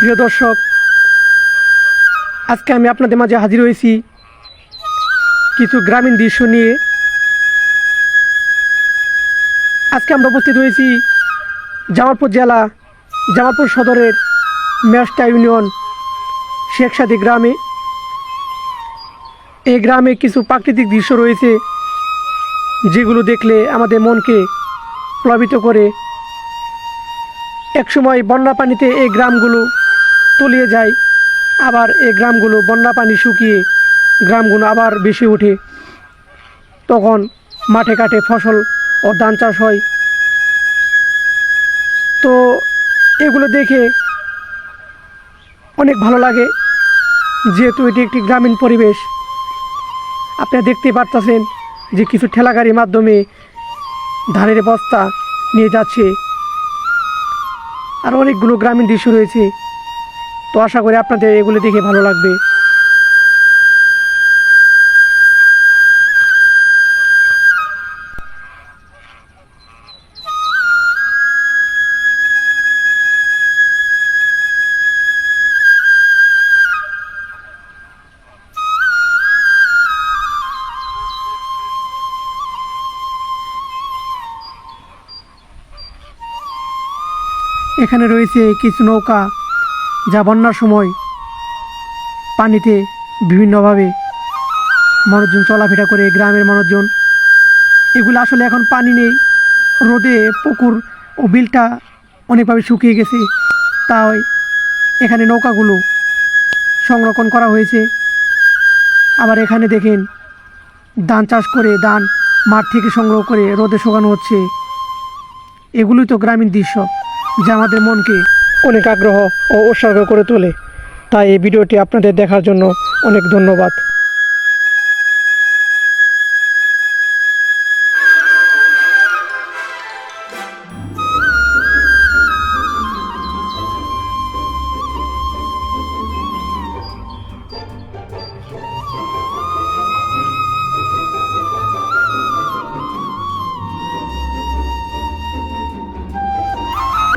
প্রিয় দর্শক, আজকে আমি আপনাদের মাঝে হাজির হয়েছি কিছু গ্রামীণ দৃশ্য নিয়ে। আজকে আমরা উপস্থিত হয়েছি জামালপুর জেলা, জামালপুর সদরের মেস্টা ইউনিয়ন শেখসাদি গ্রামে। এই গ্রামে কিছু প্রাকৃতিক দৃশ্য রয়েছে যেগুলো দেখলে আমাদের মনকে প্লাবিত করে। একসময় বন্যা পানিতে এই গ্রামগুলো তলিয়ে যায়। আবার এই গ্রামগুলো বন্যা পানি শুকিয়ে গ্রামগুলো আবার বেশি ওঠে। তখন মাঠে কাটে ফসল ও ধান চাষ হয়। তো এগুলো দেখে অনেক ভালো লাগে। যেহেতু এটি একটি গ্রামীণ পরিবেশ, আপনারা দেখতে পারতেছেন যে কিছু ঠেলাগাড়ির মাধ্যমে ধানের বস্তা নিয়ে যাচ্ছে। আর অনেকগুলো গ্রামীণ দৃশ্য রয়েছে। তো আশা করি আপনাদের এগুলো দেখে ভালো লাগবে। এখানে রয়েছে কিছু নৌকা। যা বন্যার সময় পানিতে বিভিন্নভাবে মানুষজন চলাফেরা করে, গ্রামের মানুষজন। এগুলো আসলে এখন পানি নেই। রোদে পুকুর ও বিলটা অনেকভাবে শুকিয়ে গেছে। তাই এখানে নৌকাগুলো সংরক্ষণ করা হয়েছে। আবার এখানে দেখেন, ধান চাষ করে, ধান মাঠ থেকে সংগ্রহ করে রোদে শুকানো হচ্ছে। এগুলোই তো গ্রামীণ দৃশ্য, যা আমাদের মনকে অনেক আগ্রহ ও উৎসর্গ করে তোলে। তাই এই ভিডিওটি আপনাদের দেখার জন্য অনেক ধন্যবাদ।